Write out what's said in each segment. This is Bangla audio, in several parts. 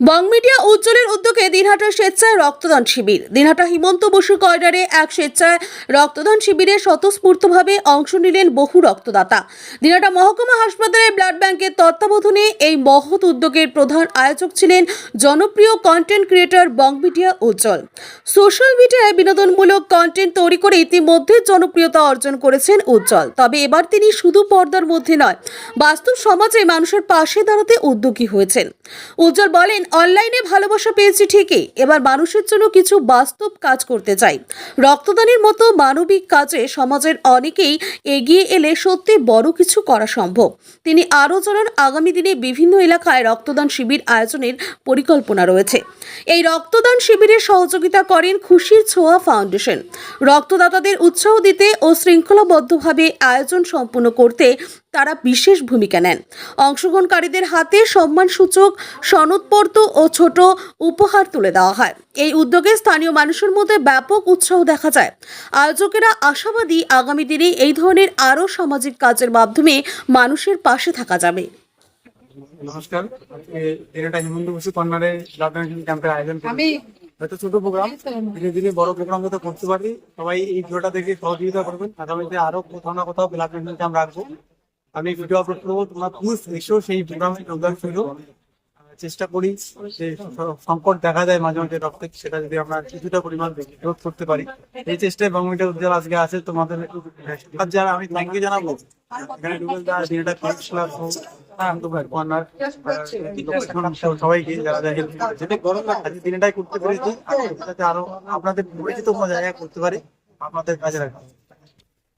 বং মিডিয়া উজ্জ্বলের উদ্যোগে দিনহাটা স্বেচ্ছায় রক্তদান শিবির। দিনহাটা হিমন্ত বসু করিডরে এক স্বেচ্ছায় রক্তদান শিবিরে স্বতঃস্ফূর্তভাবে অংশ নিলেন বহু রক্তদাতা। দিনহাটা মহকুমা হাসপাতালের ব্লাড ব্যাংকের তত্ত্বাবধানে এই মহৎ উদ্যোগের প্রধান আয়োজক ছিলেন জনপ্রিয় content creator Bong media Ujjwal. Social মিডিয়ায় বিনোদনমূলক কন্টেন্ট তৈরি করে ইতিমধ্যে জনপ্রিয়তা অর্জন করেছেন উজ্জ্বল। তবে এবার তিনি শুধু পর্দার মধ্যে নয়, বাস্তব সমাজে মানুষের পাশে দাঁড়াতে উদ্যোগী হয়েছেন। উজ্জ্বল বলেন অনলাইনে ভালোবাসা পেয়েছি ঠিকই, এবার মানুষের জন্য কিছু বাস্তব কাজ করতে চাই। রক্তদানের মতো মানবিক কাজে সমাজের অনেকেই এগিয়ে এলে সত্যি বড় কিছু করা সম্ভব। তিনি আরও জানান, আগামী দিনে বিভিন্ন এলাকায় রক্তদান শিবির আয়োজনের পরিকল্পনা রয়েছে। এই রক্তদান শিবিরে সহযোগিতা করেন খুশির ছোঁয়া ফাউন্ডেশন। রক্তদাতাদের উৎসাহ দিতে ও শৃঙ্খলাবদ্ধভাবে আয়োজন সম্পূর্ণ করতে তারা বিশেষ ভূমিকা নেন। অংশগ্রহণকারীদের হাতে সম্মানসূচক সনদপত্র ও ছোট উপহার তুলে দেওয়া হয়। এই উদ্যোগে স্থানীয় মানুষের মধ্যে ব্যাপক উৎসাহ দেখা যায়। আয়োজকেরা আশাবাদী আগামী দিনে এই ধরনের আরও সামাজিক কাজের মাধ্যমে মানুষের পাশে থাকা যাবে। নমস্কার। আজকে দিনেটা হিমন্ত বসু ব্লাড ক্যাম্পের আয়োজন হয়তো ছোট প্রোগ্রাম। ধীরে ধীরে বড় প্রোগ্রাম যাতে করতে পারি সবাই এই ভিডিওটা দেখে সহযোগিতা করবেন। আগামীতে আরও কোথাও না কোথাও ব্লাড ক্যাম্প রাখব। আমি ভিডিও আপলোড করব, তোমরা প্লিজ এসো সেই প্রোগ্রামে যোগদান করো চেষ্টা করি যে সংকট দেখা যায় মাঝে মাঝে রক্তে, সেটা যদি আমরা কিছুটা পরিমাণ রোধ করতে পারি। এই চেষ্টায় বাংলাটা উজ্জ্বল আজকে আছে, তোমাদের যারা, আমি থ্যাংক ইউ জানাব। আপনাদের পরিচিত কোনো জায়গায় করতে পারি, আপনাদের কাজে রাখা।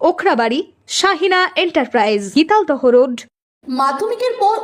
Okhrabari Shahina enterprise Gitaldaha road. মাধ্যমিকের